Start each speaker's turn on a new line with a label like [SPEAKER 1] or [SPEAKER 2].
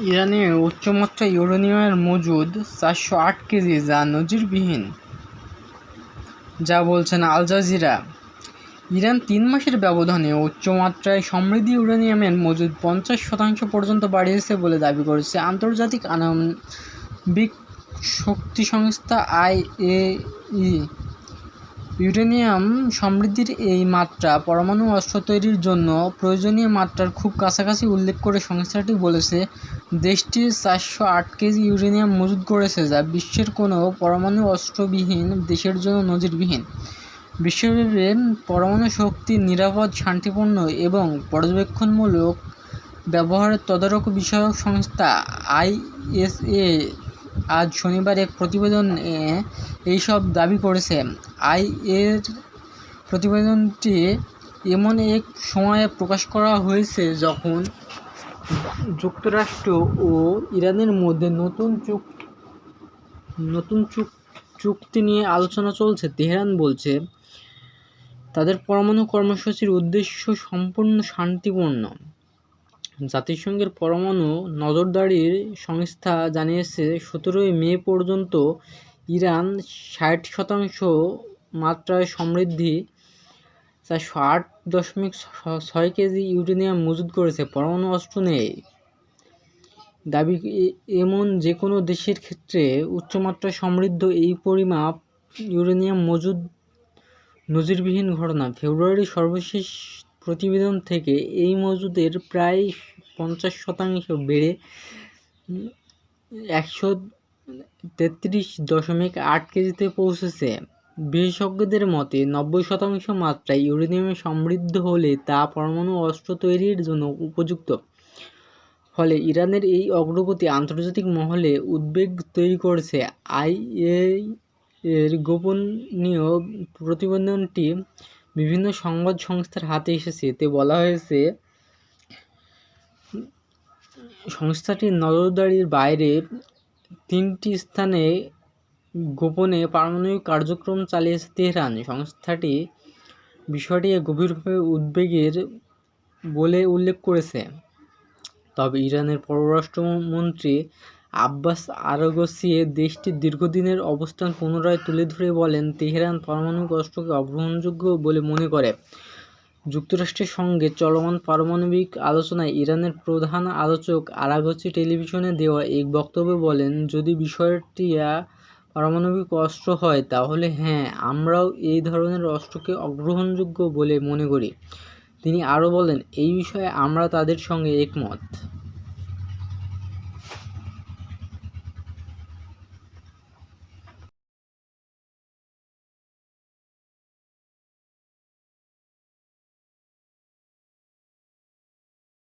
[SPEAKER 1] ইরানে উচ্চমাত্রার ইউরেনিয়ামের মজুদ চারশো আট কেজি যা নজিরবিহীন, যা বলছেন আল জাজিরা। ইরান তিন মাসের ব্যবধানে উচ্চমাত্রায় সমৃদ্ধ ইউরেনিয়ামের মজুদ পঞ্চাশ শতাংশ পর্যন্ত বাড়িয়েছে বলে দাবি করেছে আন্তর্জাতিক আণবিক শক্তি সংস্থা আইএই। ইউরেনিয়াম সমৃদ্ধির এই মাত্রা পরমাণু অস্ত্র তৈরির জন্য প্রয়োজনীয় মাত্রার খুব কাছাকাছি উল্লেখ করে সংস্থাটি বলেছে, দেশটি চারশো আট কেজি ইউরেনিয়াম মজুত করেছে যা বিশ্বের কোনো পরমাণু অস্ত্রবিহীন দেশের জন্য নজিরবিহীন। বিশ্বব্যাপী পরমাণু শক্তি নিরাপদ, শান্তিপূর্ণ এবং পর্যবেক্ষণমূলক ব্যবহারের তদারক বিষয়ক সংস্থা আইএসএ আজ শনিবার এক প্রতিবেদনে এইসব দাবি করেছে। আই এর প্রতিবেদনটি এমন এক সময়ে প্রকাশ করা হয়েছে যখন যুক্তরাষ্ট্র ও ইরানের মধ্যে নতুন চুক নতুন চুক, চুক্তি নিয়ে আলোচনা চলছে। তেহরান বলছে, তাদের পরমাণু কর্মসূচির উদ্দেশ্য সম্পূর্ণ শান্তিপূর্ণ। জাতিসংঘের পরমাণু নজরদারির সংস্থা জানিয়েছে, সতেরোই মে পর্যন্ত ইরান ষাট শতাংশ মাত্রায় সমৃদ্ধি চারশো আট দশমিক ছয় কেজি ইউরেনিয়াম মজুদ করেছে। পরমাণু অস্ত্র নেই। দাবি এমন যে কোনো দেশের ক্ষেত্রে উচ্চমাত্রায় সমৃদ্ধ এই পরিমাপ ইউরেনিয়াম মজুদ নজিরবিহীন ঘটনা। ফেব্রুয়ারি সর্বশেষ প্রতিবেদন থেকে এই মজুদের প্রায় পঞ্চাশ শতাংশ বেড়ে একশো তেত্রিশ দশমিক আট কেজিতে পৌঁছেছে। বিশেষজ্ঞদের মতে, নব্বই শতাংশ মাত্রায় ইউরেনিয়ামে সমৃদ্ধ হলে তা পরমাণু অস্ত্র তৈরির জন্য উপযুক্ত। ফলে ইরানের এই অগ্রগতি আন্তর্জাতিক মহলে উদ্বেগ তৈরি করেছে। আইএ এর গোপনীয় প্রতিবেদনটি বিভিন্ন সংবাদ সংস্থার হাতে এসেছে। এতে বলা হয়েছে, সংস্থাটির নজরদারির বাইরে তিনটি স্থানে গোপনে পারমাণবিক কার্যক্রম চালিয়েছে তেহরান। সংস্থাটি বিষয়টি গভীরভাবে উদ্বেগের বলে উল্লেখ করেছে। তবে ইরানের পররাষ্ট্রমন্ত্রী আব্বাস আরাগসি দেশটির দীর্ঘদিনের অবস্থান পুনরায় তুলে ধরে বলেন, তেহরান পারমাণবিক অস্ত্রকে অগ্রহণযোগ্য বলে মনে করে। যুক্তরাষ্ট্রের সঙ্গে চলমান পারমাণবিক আলোচনায় ইরানের প্রধান আলোচক আরাগচি টেলিভিশনে দেওয়া এক বক্তব্যে বলেন, যদি বিষয়টি পারমাণবিক অস্ত্র হয়, তাহলে হ্যাঁ আমরাও এই ধরনের অস্ত্রকে অগ্রহণযোগ্য বলে মনে করি। তিনি আরও বলেন, এই বিষয়ে আমরা তাদের সঙ্গে একমত।